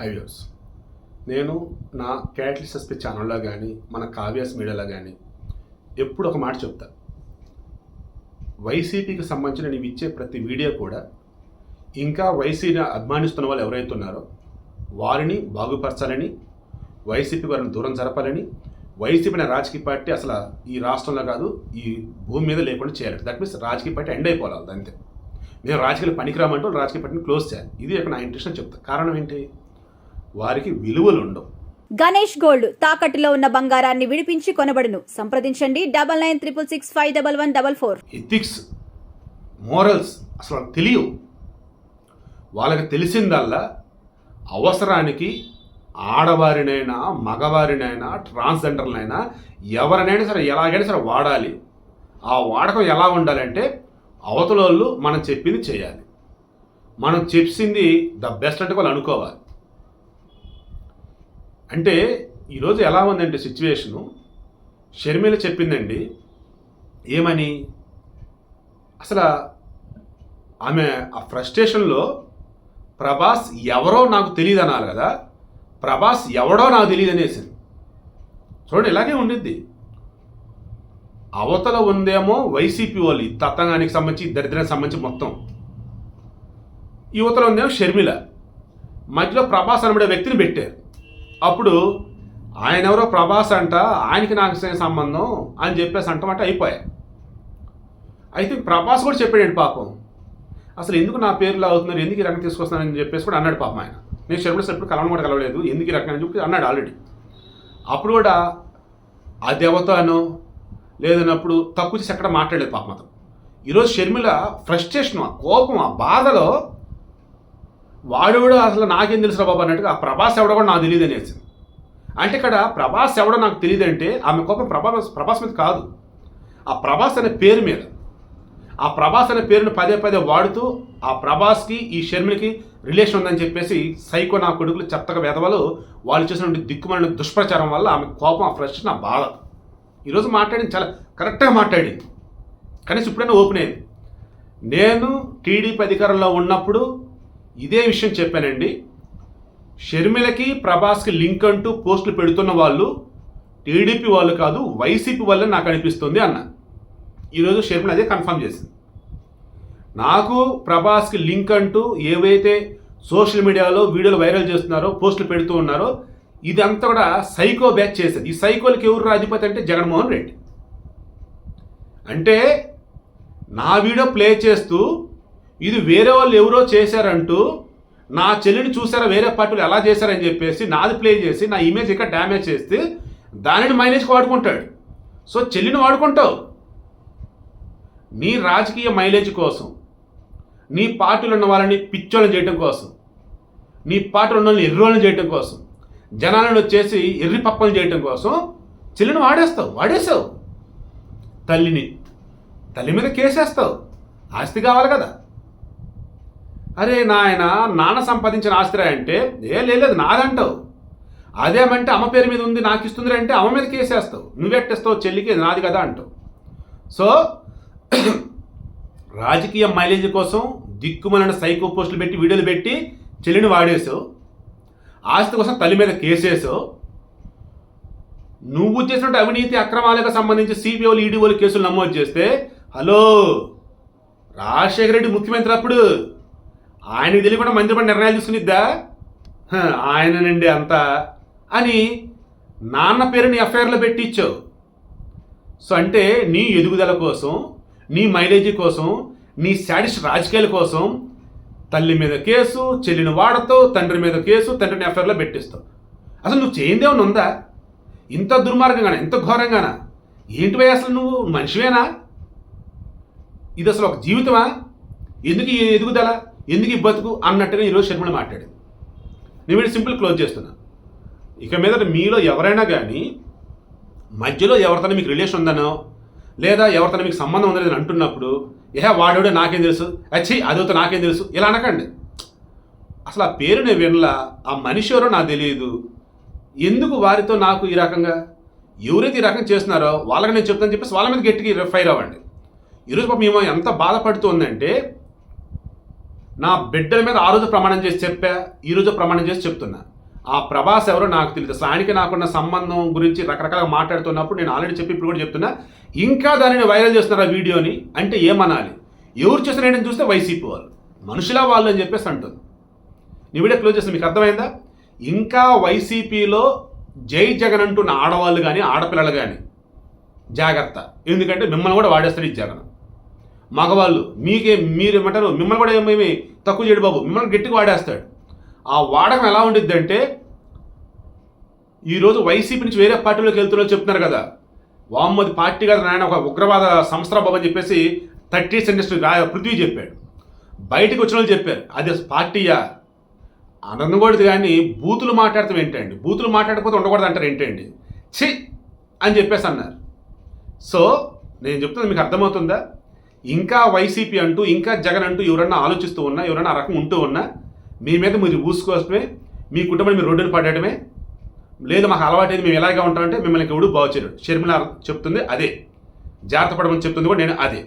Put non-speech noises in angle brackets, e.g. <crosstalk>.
హైవ్యూర్స్ నేను నా క్యాట్లిస్ ఎస్పీ ఛానల్లో కానీ మన కావ్యాస్ మీడియాలో కానీ ఎప్పుడు ఒక మాట చెప్తా. వైసీపీకి సంబంధించిన నేను ఇచ్చే ప్రతి వీడియో కూడా ఇంకా వైసీని అభిమానిస్తున్న వాళ్ళు ఎవరైతే ఉన్నారో వారిని బాగుపరచాలని వైసీపీ వారిని దూరం జరపాలని వైసీపీ అనే రాజకీయ పార్టీ అసలు ఈ రాష్ట్రంలో కాదు ఈ భూమి మీద లేకుండా చేయాలి. దట్ మీన్స్ రాజకీయ పార్టీ ఎండ్ అయిపోవాలి అంతే. నేను రాజకీయాలు పనికిరామంటూ రాజకీయ పార్టీని క్లోజ్ చేయాలి. ఇది ఒక నా ఇంట్రెస్ట్ చెప్తా. కారణం ఏంటి? వారికి విలువలు ఉండవు గణేష్ గోల్డ్ తాకట్టులో ఉన్న బంగారాన్ని విడిపించి కొనబడును. సంప్రదించండి double nine triple six five double one double four. Ethics morals అసలు తెలియవు. వాళ్ళకి తెలిసిందల్లా అవసరానికి ఆడవారినైనా మగవారినైనా ట్రాన్స్జెండర్లైనా ఎవరినైనా సరే ఎలాగైనా సరే వాడాలి. ఆ వాడకం ఎలా ఉండాలంటే అవతల వాళ్ళు మనం చెప్పింది చేయాలి. మనం చెప్పింది ద బెస్ట్ అంటే వాళ్ళు అనుకోవాలి. అంటే ఈరోజు ఎలా ఉందంటే సిచ్యువేషను? షర్మిల చెప్పిందండి ఏమని? అసలు ఆమె ఆ ఫ్రస్ట్రేషన్లో ప్రభాస్ ఎవరో నాకు తెలియదు అన్నారు కదా ప్రభాస్ ఎవడో నాకు తెలియదు అనేసింది. చూడండి ఇలాగే ఉండిద్ది. అవతల ఉందేమో వైసీపీ వాళ్ళు ఈ తత్వంగానికి సంబంధించి దరిద్రానికి సంబంధించి మొత్తం. యువతలో ఉందేమో షర్మిల. మధ్యలో ప్రభాస్ అనబడే వ్యక్తిని పెట్టారు. అప్పుడు ఆయన ఎవరో ప్రభాస్ అంట ఆయనకి నాకు సంబంధం అని చెప్పేసి అంటమంటే అయిపోయాయి. అయితే ప్రభాస్ కూడా చెప్పాడు పాపం. అసలు ఎందుకు నా పేరులో అవుతున్నారు ఎందుకు ఈ రకం తీసుకొస్తానని చెప్పేసి కూడా అన్నాడు పాపం ఆయన. నేను షర్మిల ఎప్పుడు కలవడం కూడా కలవలేదు ఎందుకు ఈ రకం అని చెప్పి అన్నాడు ఆల్రెడీ అప్పుడు కూడా ఆ దేవతను లేదన్నప్పుడు తక్కువ చేసి ఎక్కడ మాట్లాడలేదు పాపం అతను. ఈరోజు షర్మిల ఫ్రస్ట్రేషన్ ఆ కోపం ఆ బాధలో వాడు కూడా అసలు నాకేం తెలుసురా బాబు అన్నట్టుగా ఆ ప్రభాస్ ఎవడో కూడా నాకు తెలియదు అనేసి. అంటే ఇక్కడ ప్రభాస్ ఎవడో నాకు తెలియదు అంటే ఆమె కోపం ప్రభాస్ ప్రభాస్ మీద కాదు. ఆ ప్రభాస్ అనే పేరు మీద. ఆ ప్రభాస్ అనే పేరును పదే పదే వాడుతూ ఆ ప్రభాస్కి ఈ షర్మిలకి రిలేషన్ ఉందని చెప్పేసి సైకో నా కొడుకులు చెత్తగా వేదవాళ్ళు వాళ్ళు చేసినటువంటి దిక్కుమైన దుష్ప్రచారం వల్ల ఆమె కోపం ఆ ఫ్రెష్ నా బాధ. ఈరోజు మాట్లాడింది చాలా కరెక్ట్గా మాట్లాడింది. కనీసం ఇప్పుడైనా ఓపెన్ అయింది. నేను టీడీపీ అధికారంలో ఉన్నప్పుడు ఇదే విషయం చెప్పానండి. షర్మిలకి ప్రభాస్కి లింక్ అంటూ పోస్టులు పెడుతున్న వాళ్ళు టీడీపీ వాళ్ళు కాదు వైసీపీ వల్ల నాకు అనిపిస్తుంది అన్న. ఈరోజు షర్మిల అదే కన్ఫర్మ్ చేసింది. నాకు ప్రభాస్కి లింక్ అంటూ ఏవైతే సోషల్ మీడియాలో వీడియోలు వైరల్ చేస్తున్నారో పోస్టులు పెడుతూ ఉన్నారో ఇదంతా కూడా సైకో బ్యాచ్ చేసేది. ఈ సైకోలకి ఎవరు అధిపతి అంటే జగన్మోహన్ రెడ్డి. అంటే నా వీడియో ప్లే చేస్తూ ఇది వేరే వాళ్ళు ఎవరో చేశారంటూ నా చెల్లిని చూసారా వేరే పార్టీలు ఎలా చేశారని చెప్పేసి నాది ప్లే చేసి నా ఇమేజ్ ఇక్కడ డ్యామేజ్ చేస్తే దానిని మైలేజ్కి వాడుకుంటాడు. సో చెల్లిని వాడుకుంటావు. నీ రాజకీయ మైలేజ్ కోసం నీ పార్టీలు ఉన్న వాళ్ళని పిచ్చోళ్ళని చేయడం కోసం నీ పార్టీలు ఉన్న వాళ్ళని ఎర్రోళ్ళని చేయడం కోసం జనాలను వచ్చేసి ఎర్రి పప్పలు చేయడం కోసం చెల్లిని వాడేస్తావు వాడేసావు తల్లిని తల్లి మీద కేసేస్తావు. ఆస్తి కావాలి కదా. అరే నాయన నాన్న సంపాదించిన ఆస్తిరా అంటే? ఏ లేదు నాదంటావు. అదేమంటే అమ్మ పేరు మీద ఉంది నాకు ఇస్తుంది అంటే అమ్మ మీద కేసేస్తావు. నువ్వెట్టేస్తావు చెల్లికి నాది కదా అంటావు. సో <clears throat> రాజకీయ మైలేజ్ కోసం దిక్కుమలన సైకో పోస్టులు పెట్టి వీడియోలు పెట్టి చెల్లిని వాడేసావు. ఆస్తి కోసం తల్లి మీద కేసేసావు. నువ్వు చేసినట్టు అవినీతి అక్రమాలకు సంబంధించి సిబిఐలు ఈడీఓలు కేసులు నమోదు చేస్తే హలో రాజశేఖర రెడ్డి ముఖ్యమంత్రి అప్పుడు ఆయనకి తెలియకుండా మంత్రిపడి నిర్ణయాలు తీసుకునిద్దా? ఆయననండి అంతా. అని నాన్న పేరుని ఎఫ్ఐఆర్లో పెట్టించావు సో అంటే నీ ఎదుగుదల కోసం నీ మైలేజీ కోసం నీ శాడిష్ రాజకీయాల కోసం తల్లి మీద కేసు చెల్లిని వాడతావు తండ్రి మీద కేసు తండ్రిని ఎఫ్ఐఆర్లో పెట్టిస్తావు. అసలు నువ్వు చేయిందేమని ఉందా? ఇంత దుర్మార్గంగానా? ఇంత ఘోరంగానా? ఏంటివే అసలు నువ్వు? మనిషివేనా? ఇది అసలు ఒక జీవితమా? ఎందుకు ఎదుగుదల? ఎందుకు ఈ బతుకు అన్నట్టుగా ఈరోజు షర్మిల మాట్లాడింది. నేను వీడు సింపుల్ క్లోజ్ చేస్తున్నా. ఇక మీద మీలో ఎవరైనా కానీ మధ్యలో ఎవరితోనే మీకు రిలేషన్ ఉందనో లేదా ఎవరితోనే మీకు సంబంధం ఉందని అంటున్నప్పుడు ఏహా వాడేవాడే నాకేం తెలుసు? అచ్చి అదవుతో నాకేం తెలుసు? ఇలా అనకండి. అసలు ఆ పేరు నేను వినలా ఆ మనిషి ఎవరో నాకు తెలియదు. ఎందుకు వారితో నాకు ఈ రకంగా? ఎవరైతే ఈ రకంగా చేస్తున్నారో వాళ్ళకి నేను చెప్తాను చెప్పేసి వాళ్ళ మీద గట్టిగా ఫైర్ అవ్వండి. ఈరోజు పాపం మేము ఎంత బాధపడుతుందంటే నా బిడ్డల మీద ఆ రోజు ప్రమాణం చేసి చెప్పా ఈ రోజు ప్రమాణం చేసి చెప్తున్నా. ఆ ప్రభాస్ ఎవరో నాకు తెలియదు. అసలు ఆయనకి నాకున్న సంబంధం గురించి రకరకాలుగా మాట్లాడుతున్నప్పుడు నేను ఆల్రెడీ చెప్పి ఇప్పుడు కూడా చెప్తున్నా. ఇంకా దానిని వైరల్ చేస్తున్నారు ఆ వీడియోని అంటే ఏమనాలి? ఎవరు చేస్తున్నారని చూస్తే వైసీపీ వాళ్ళు? మనుషులా వాళ్ళు అని చెప్పేసి అంటుంది. నీ వీడియో క్లోజ్ చేస్తే మీకు అర్థమైందా? ఇంకా వైసీపీలో జై జగన్ అంటున్న ఆడవాళ్ళు కానీ ఆడపిల్లలు కానీ జాగ్రత్త. ఎందుకంటే మిమ్మల్ని కూడా వాడేస్తారు ఈ జగన్. మగవాళ్ళు మీకే మీరు ఏమంటారు? మిమ్మల్ని కూడా ఏమేమి తక్కువ చేయడు బాబు. మిమ్మల్ని గట్టిగా వాడేస్తాడు. ఆ వాడకం ఎలా ఉండిద్ది అంటే ఈరోజు వైసీపీ నుంచి వేరే పార్టీలోకి వెళ్తున్నారు చెప్తున్నారు కదా. వామ్మది పార్టీ కదా నాయన ఒక ఉగ్రవాద సంస్థ బాబు అని చెప్పేసి థర్టీస్ ఇండస్ట్రీ పృథ్వీ చెప్పాడు. బయటకు వచ్చిన వాళ్ళు చెప్పారు అది పార్టీయా? అనకూడదు కానీ బూతులు మాట్లాడతాం ఏంటండి? బూతులు మాట్లాడకపోతే ఉండకూడదు అంటారు ఏంటండి? ఛీ! అని చెప్పేసి అన్నారు. సో నేను చెప్తున్నది మీకు అర్థమవుతుందా? ఇంకా వైసీపీ అంటూ ఇంకా జగన్ అంటూ ఎవరన్నా ఆలోచిస్తూ ఉన్నా ఎవరన్నా ఆ రకం ఉంటూ ఉన్నా మీ మీద మీరు ఊసుకోవడమే మీ కుటుంబాన్ని మీరు రోడ్డున పడేయడమే లేదు మాకు అలవాటైంది మేము ఎలాగా ఉంటామంటే మిమ్మల్ని ఎవడు బాగు చేయడు. షర్మిల చెప్తుంది అదే. జాగ్రత్త పడమని చెప్తుంది కూడా నేను అదే.